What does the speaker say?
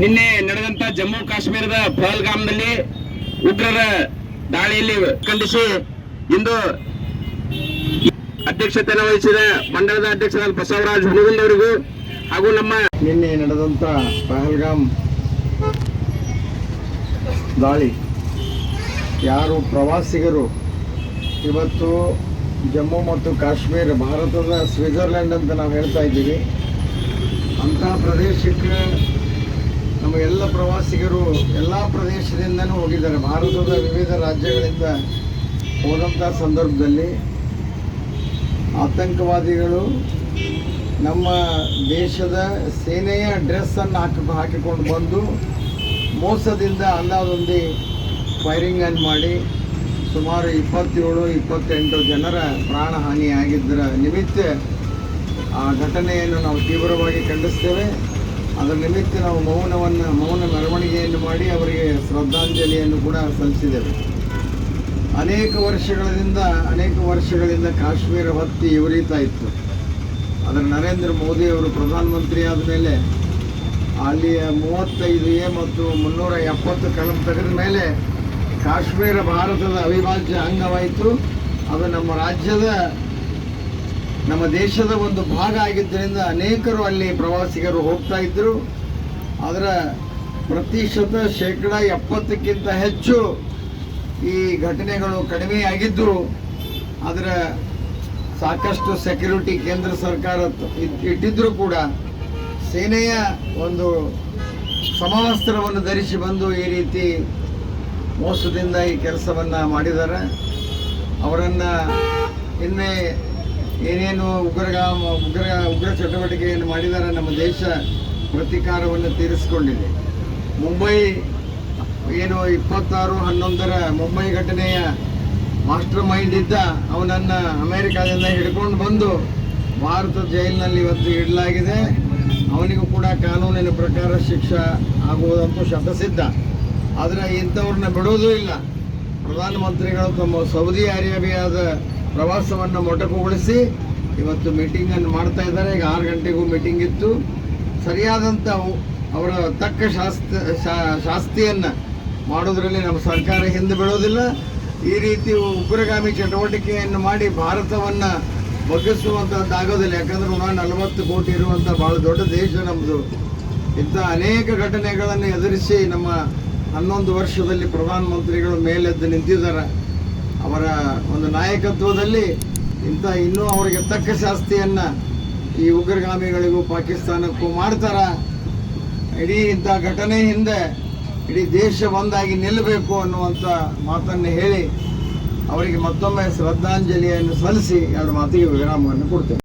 ನಿನ್ನೆ ನಡೆದಂತ ಜಮ್ಮು ಕಾಶ್ಮೀರದ ಪಹಲ್ಗಾಮ್ನಲ್ಲಿ ಉಗ್ರರ ದಾಳಿಯಲ್ಲಿ ಖಂಡಿಸಿ ಇಂದು ಅಧ್ಯಕ್ಷತೆಯನ್ನು ವಹಿಸಿದ ಮಂಡಲದ ಅಧ್ಯಕ್ಷರಾದ ಬಸವರಾಜ್ ಹುನಗುಂದ್ ಅವರಿಗೂ ಹಾಗೂ ನಮ್ಮ ನಿನ್ನೆ ನಡೆದಂತ ಪಹಲ್ಗಾಮ್ ದಾಳಿ. ಯಾರು ಪ್ರವಾಸಿಗರು? ಇವತ್ತು ಜಮ್ಮು ಮತ್ತು ಕಾಶ್ಮೀರ, ಭಾರತದ ಸ್ವಿಟ್ಜರ್ಲೆಂಡ್ ಅಂತ ನಾವು ಹೇಳ್ತಾ ಇದ್ದೀವಿ. ಅಂತಹ ಪ್ರದೇಶಕ್ಕೆ ನಮ್ಮ ಎಲ್ಲ ಪ್ರವಾಸಿಗರು ಎಲ್ಲ ಪ್ರದೇಶದಿಂದನೂ ಹೋಗಿದ್ದಾರೆ. ಭಾರತದ ವಿವಿಧ ರಾಜ್ಯಗಳಿಂದ ಹೋದಂಥ ಸಂದರ್ಭದಲ್ಲಿ ಆತಂಕವಾದಿಗಳು ನಮ್ಮ ದೇಶದ ಸೇನೆಯ ಡ್ರೆಸ್ಸನ್ನು ಹಾಕಿ ಹಾಕಿಕೊಂಡು ಬಂದು ಮೋಸದಿಂದ ಅಂದಾದೊಂದಿ ಫೈರಿಂಗನ್ನು ಮಾಡಿ ಸುಮಾರು ಇಪ್ಪತ್ತೇಳು, ಇಪ್ಪತ್ತೆಂಟು ಜನರ ಪ್ರಾಣಹಾನಿಯಾಗಿದ್ದರ ನಿಮಿತ್ತ ಆ ಘಟನೆಯನ್ನು ನಾವು ತೀವ್ರವಾಗಿ ಖಂಡಿಸ್ತೇವೆ. ಅದರ ನಿಮಿತ್ತ ನಾವು ಮೌನವನ್ನು, ಮೌನ ಮೆರವಣಿಗೆಯನ್ನು ಮಾಡಿ ಅವರಿಗೆ ಶ್ರದ್ಧಾಂಜಲಿಯನ್ನು ಕೂಡ ಸಲ್ಲಿಸಿದ್ದೇವೆ. ಅನೇಕ ವರ್ಷಗಳಿಂದ ಅನೇಕ ವರ್ಷಗಳಿಂದ ಕಾಶ್ಮೀರ ಹೊತ್ತಿ ಉರಿತಾ ಇತ್ತು. ಆದರೆ ನರೇಂದ್ರ ಮೋದಿ ಅವರು ಪ್ರಧಾನಮಂತ್ರಿ ಆದ ಮೇಲೆ ಅಲ್ಲಿಯ ಮೂವತ್ತೈದು ಎ ಮತ್ತು ಮುನ್ನೂರ ಎಪ್ಪತ್ತು ಕಲಂ ತೆಗೆದ ಮೇಲೆ ಕಾಶ್ಮೀರ ಭಾರತದ ಅವಿಭಾಜ್ಯ ಅಂಗವಾಯಿತು. ಅದು ನಮ್ಮ ರಾಜ್ಯದ ನಮ್ಮ ದೇಶದ ಒಂದು ಭಾಗ ಆಗಿದ್ದರಿಂದ ಅನೇಕರು ಅಲ್ಲಿ ಪ್ರವಾಸಿಗರು ಹೋಗ್ತಾ ಇದ್ದರು ಅದರ ಪ್ರತಿಶತ ಶೇಕಡ ಎಪ್ಪತ್ತಕ್ಕಿಂತ ಹೆಚ್ಚು ಈ ಘಟನೆಗಳು ಕಡಿಮೆಯಾಗಿದ್ದರು ಅದರ ಸಾಕಷ್ಟು ಸೆಕ್ಯೂರಿಟಿ ಕೇಂದ್ರ ಸರ್ಕಾರ ಇಟ್ಟಿದ್ದರೂ ಕೂಡ ಸೇನೆಯ ಒಂದು ಸಮವಸ್ತ್ರವನ್ನು ಧರಿಸಿ ಬಂದು ಈ ರೀತಿ ಮೋಸದಿಂದ ಈ ಕೆಲಸವನ್ನು ಮಾಡಿದ್ದಾರೆ. ಅವರನ್ನು ಇನ್ನೇ ಏನೇನು ಉಗ್ರ ಉಗ್ರ ಉಗ್ರ ಚಟುವಟಿಕೆಯನ್ನು ಮಾಡಿದರೆ ನಮ್ಮ ದೇಶ ಪ್ರತೀಕಾರವನ್ನು ತೀರಿಸಿಕೊಂಡಿದೆ. ಮುಂಬೈ ಏನು ಇಪ್ಪತ್ತಾರು, ಹನ್ನೊಂದರ ಮುಂಬೈ ಘಟನೆಯ ಮಾಸ್ಟರ್ ಮೈಂಡ್ ಇದ್ದ ಅವನನ್ನು ಅಮೇರಿಕಾದಿಂದ ಹಿಡ್ಕೊಂಡು ಬಂದು ಭಾರತ ಜೈಲಿನಲ್ಲಿ ಇವತ್ತು ಇಡಲಾಗಿದೆ. ಅವನಿಗೂ ಕೂಡ ಕಾನೂನಿನ ಪ್ರಕಾರ ಶಿಕ್ಷೆ ಆಗುವುದಂತೂ ಶತಸಿದ್ಧ. ಆದರೆ ಇಂಥವ್ರನ್ನ ಬಿಡೋದೂ ಇಲ್ಲ. ಪ್ರಧಾನಮಂತ್ರಿಗಳು ತಮ್ಮ ಸೌದಿ ಅರೇಬಿಯಾದ ಪ್ರವಾಸವನ್ನು ಮೊಟಕುಗೊಳಿಸಿ ಇವತ್ತು ಮೀಟಿಂಗನ್ನು ಮಾಡ್ತಾ ಇದ್ದಾರೆ. ಈಗ ಆರು ಗಂಟೆಗೂ ಮೀಟಿಂಗ್ ಇತ್ತು. ಸರಿಯಾದಂಥ ಅವು- ಅವರ ತಕ್ಕ ಶಾಸ್ತ್ರ ಶಾಸ್ತಿಯನ್ನು ಮಾಡೋದರಲ್ಲಿ ನಮ್ಮ ಸರ್ಕಾರ ಹಿಂದೆ ಬೀಳೋದಿಲ್ಲ. ಈ ರೀತಿ ಉಗ್ರಗಾಮಿ ಚಟುವಟಿಕೆಯನ್ನು ಮಾಡಿ ಭಾರತವನ್ನು ಬಗ್ಗಿಸುವಂಥದ್ದಾಗೋದಿಲ್ಲ ಯಾಕಂದರೆ ನೂರ ನಲವತ್ತು ಕೋಟಿ ಇರುವಂಥ ಭಾಳ ದೊಡ್ಡ ದೇಶ ನಮ್ಮದು ಇಂಥ ಅನೇಕ ಘಟನೆಗಳನ್ನು ಎದುರಿಸಿ ನಮ್ಮ ಹನ್ನೊಂದು ವರ್ಷದಲ್ಲಿ ಪ್ರಧಾನಮಂತ್ರಿಗಳು ಮೇಲೆದ್ದು ನಿಂತಿದ್ದಾರೆ. ಒಂದು ನಾಯಕತ್ವದಲ್ಲಿ ಇಂಥ ಇನ್ನೂ ಅವರಿಗೆ ತಕ್ಕ ಶಾಸ್ತಿಯನ್ನು ಈ ಉಗ್ರಗಾಮಿಗಳಿಗೂ ಪಾಕಿಸ್ತಾನಕ್ಕೂ ಮಾಡ್ತಾರ. ಇಡೀ ಇಂಥ ಘಟನೆ ಹಿಂದೆ ಇಡೀ ದೇಶ ಒಂದಾಗಿ ನಿಲ್ಲಬೇಕು ಅನ್ನುವಂಥ ಮಾತನ್ನು ಹೇಳಿ ಅವರಿಗೆ ಮತ್ತೊಮ್ಮೆ ಶ್ರದ್ಧಾಂಜಲಿಯನ್ನು ಸಲ್ಲಿಸಿ ಎರಡು ಮಾತಿಗೆ ವಿರಾಮವನ್ನು ಕೊಡ್ತೇನೆ.